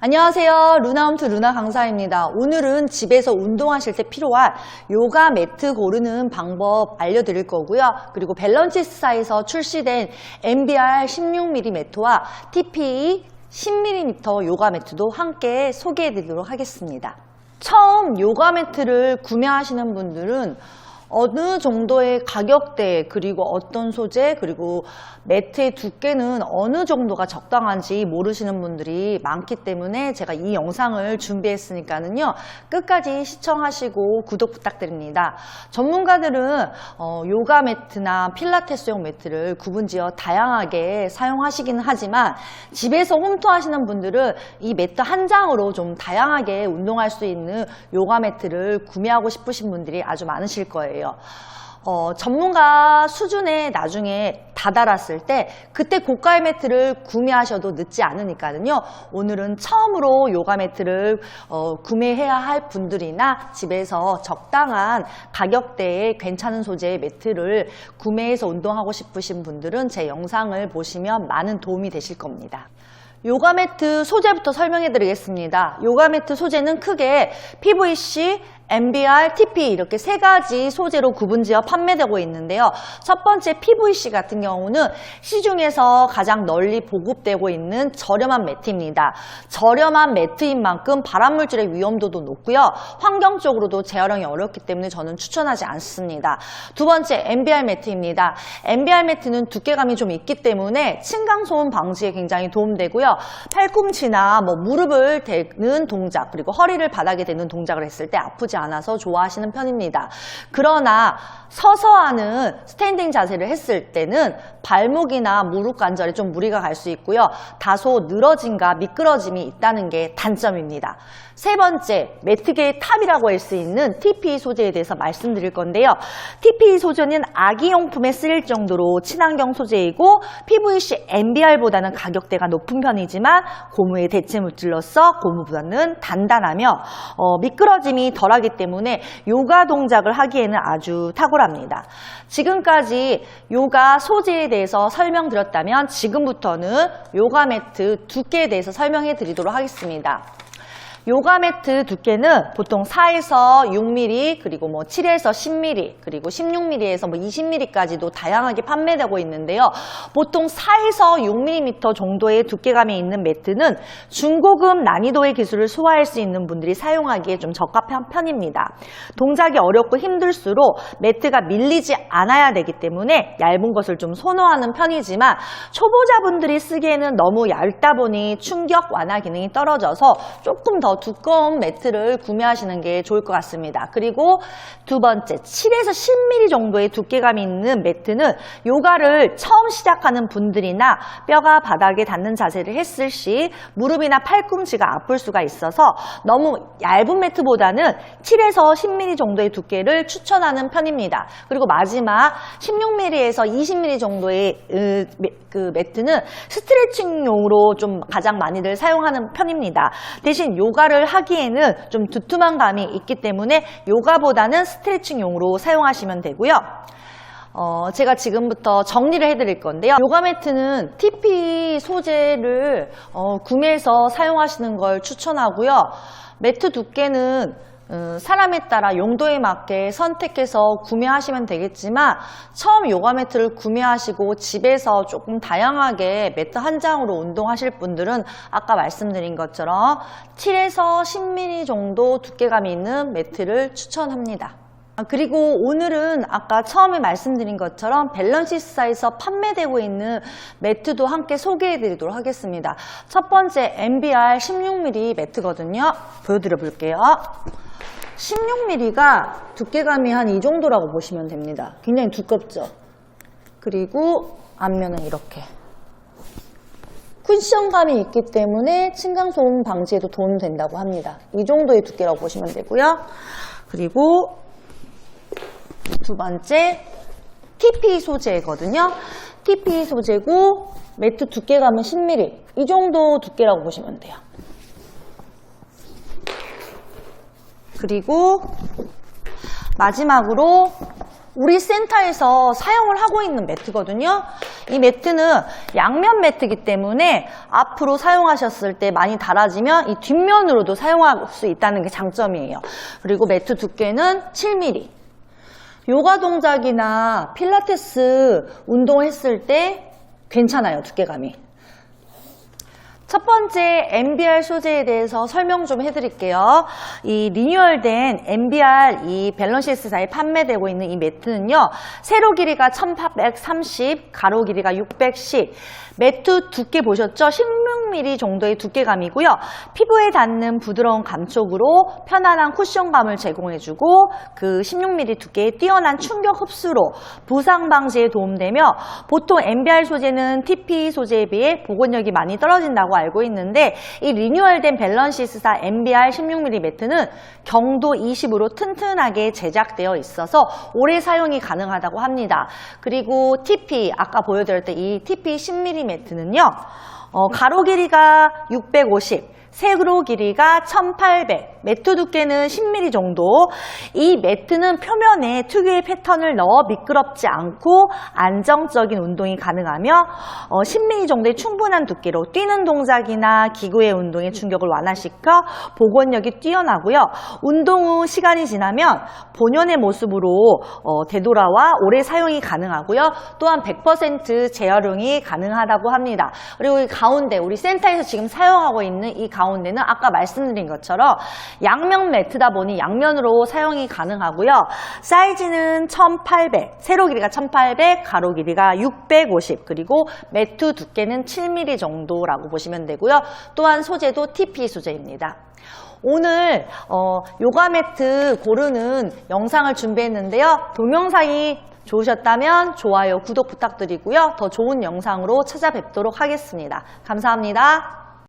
안녕하세요. 루나홈트 루나 강사입니다. 오늘은 집에서 운동하실 때 필요한 요가 매트 고르는 방법 알려드릴 거고요. 그리고 밸런시스사에서 출시된 MBR 16mm 매트와 TPE 10mm 요가 매트도 함께 소개해드리도록 하겠습니다. 처음 요가 매트를 구매하시는 분들은 어느 정도의 가격대 그리고 어떤 소재 그리고 매트의 두께는 어느 정도가 적당한지 모르시는 분들이 많기 때문에 제가 이 영상을 준비했으니까는요 끝까지 시청하시고 구독 부탁드립니다 전문가들은 어, 요가 매트나 필라테스용 매트를 구분지어 다양하게 사용하시기는 하지만 집에서 홈트 하시는 분들은 이 매트 한 장으로 좀 다양하게 운동할 수 있는 요가 매트를 구매하고 싶으신 분들이 아주 많으실 거예요. 어, 전문가 수준에 나중에 다다랐을 때 그때 고가의 매트를 구매하셔도 늦지 않으니까요. 오늘은 처음으로 요가 매트를 어, 구매해야 할 분들이나 집에서 적당한 가격대에 괜찮은 소재의 매트를 구매해서 운동하고 싶으신 분들은 제 영상을 보시면 많은 도움이 되실 겁니다. 요가 매트 소재부터 설명해 드리겠습니다. 요가 매트 소재는 크게 PVC, MBR, TP 이렇게 세 가지 소재로 구분지어 판매되고 있는데요. 첫 번째 PVC 같은 경우는 시중에서 가장 널리 보급되고 있는 저렴한 매트입니다. 저렴한 매트인 만큼 발암물질의 위험도도 높고요. 환경적으로도 재활용이 어렵기 때문에 저는 추천하지 않습니다. 두 번째 MBR 매트입니다. MBR 매트는 두께감이 좀 있기 때문에 층간소음 방지에 굉장히 도움되고요. 팔꿈치나 뭐 무릎을 대는 동작 그리고 허리를 바닥에 대는 동작을 했을 때 아프지 않아서 좋아하시는 편입니다. 그러나 서서 하는 스탠딩 자세를 했을 때는 발목이나 무릎 관절에 좀 무리가 갈 수 있고요. 다소 늘어짐과 미끄러짐이 있다는 게 단점입니다. 세 번째, 매트계의 탑이라고 할 수 있는 TPE 소재에 대해서 말씀드릴 건데요. TPE 소재는 아기용품에 쓰일 정도로 친환경 소재이고 PVC MBR보다는 가격대가 높은 편이지만 고무의 대체 물질로서 고무보다는 단단하며 어, 미끄러짐이 덜하 기 때문에 요가 동작을 하기에는 아주 탁월합니다. 지금까지 요가 소재에 대해서 설명드렸다면 지금부터는 요가 매트 두께에 대해서 설명해 드리도록 하겠습니다. 요가 매트 두께는 보통 4에서 6mm 그리고 뭐 7에서 10mm 그리고 16mm에서 뭐 20mm까지도 다양하게 판매되고 있는데요. 보통 4에서 6mm 정도의 두께감이 있는 매트는 중고급 난이도의 기술을 소화할 수 있는 분들이 사용하기에 좀 적합한 편입니다. 동작이 어렵고 힘들수록 매트가 밀리지 않아야 되기 때문에 얇은 것을 좀 선호하는 편이지만 초보자분들이 쓰기에는 너무 얇다 보니 충격 완화 기능이 떨어져서 조금 더 두꺼운 매트를 구매하시는 게 좋을 것 같습니다. 그리고 두 번째, 7에서 10mm 정도의 두께감이 있는 매트는 요가를 처음 시작하는 분들이나 뼈가 바닥에 닿는 자세를 했을 시 무릎이나 팔꿈치가 아플 수가 있어서 너무 얇은 매트보다는 7에서 10mm 정도의 두께를 추천하는 편입니다. 그리고 마지막 16mm에서 20mm 정도의 그 매트는 스트레칭용으로 좀 가장 많이들 사용하는 편입니다. 대신 요가 를 하기에는 좀 두툼한 감이 있기 때문에 요가보다는 스트레칭용으로 사용하시면 되고요. 어, 제가 지금부터 정리를 해드릴 건데요. 요가 매트는 TP 소재를 어, 구매해서 사용하시는 걸 추천하고요. 매트 두께는 음, 사람에 따라 용도에 맞게 선택해서 구매하시면 되겠지만 처음 요가 매트를 구매하시고 집에서 조금 다양하게 매트 한 장으로 운동하실 분들은 아까 말씀드린 것처럼 7에서 10mm 정도 두께감이 있는 매트를 추천합니다. 아, 그리고 오늘은 아까 처음에 말씀드린 것처럼 밸런시스사에서 판매되고 있는 매트도 함께 소개해 드리도록 하겠습니다. 첫 번째 MBR 16mm 매트거든요. 보여드려 볼게요. 16mm가 두께감이 한 이 정도라고 보시면 됩니다. 굉장히 두껍죠? 그리고 앞면은 이렇게. 쿠션감이 있기 때문에 층간소음 방지에도 도움이 된다고 합니다. 이 정도의 두께라고 보시면 되고요. 그리고 두 번째 TP 소재거든요. TP 소재고 매트 두께감은 10mm. 이 정도 두께라고 보시면 돼요. 그리고 마지막으로 우리 센터에서 사용을 하고 있는 매트거든요. 이 매트는 양면 매트이기 때문에 앞으로 사용하셨을 때 많이 닳아지면 이 뒷면으로도 사용할 수 있다는 게 장점이에요. 그리고 매트 두께는 7mm. 요가 동작이나 필라테스 운동했을 때 괜찮아요, 두께감이. 첫 번째 MBR 소재에 대해서 설명 좀 해드릴게요. 이 리뉴얼된 MBR 이 밸런시스사에 판매되고 있는 이 매트는요. 세로 길이가 1830, 가로 길이가 610. 매트 두께 보셨죠? 16mm 정도의 두께감이고요. 피부에 닿는 부드러운 감촉으로 편안한 쿠션감을 제공해주고 그 16mm 두께의 뛰어난 충격 흡수로 부상 방지에 도움되며 보통 MBR 소재는 TP 소재에 비해 보건력이 많이 떨어진다고 알고 있는데 이 리뉴얼된 밸런시스사 MBR 16mm 매트는 경도 20으로 튼튼하게 제작되어 있어서 오래 사용이 가능하다고 합니다. 그리고 TP 아까 보여드렸던 이 TP 10mm 매트는요. 어, 가로 길이가 650, 세로 길이가 1800, 매트 두께는 10mm 정도. 이 매트는 표면에 특유의 패턴을 넣어 미끄럽지 않고 안정적인 운동이 가능하며 어, 10mm 정도의 충분한 두께로 뛰는 동작이나 기구의 운동의 충격을 완화시켜 복원력이 뛰어나고요. 운동 후 시간이 지나면 본연의 모습으로 어, 되돌아와 오래 사용이 가능하고요. 또한 100% 재활용이 가능하다고 합니다. 그리고 이 가운데 우리 센터에서 지금 사용하고 있는 이 가운 데는 아까 말씀드린 것처럼 양면 매트다 보니 양면으로 사용이 가능하고요. 사이즈는 1800, 세로 길이가 1800, 가로 길이가 650, 그리고 매트 두께는 7mm 정도라고 보시면 되고요. 또한 소재도 TP 소재입니다. 오늘 어, 요가 매트 고르는 영상을 준비했는데요. 동영상이 좋으셨다면 좋아요, 구독 부탁드리고요. 더 좋은 영상으로 찾아뵙도록 하겠습니다. 감사합니다.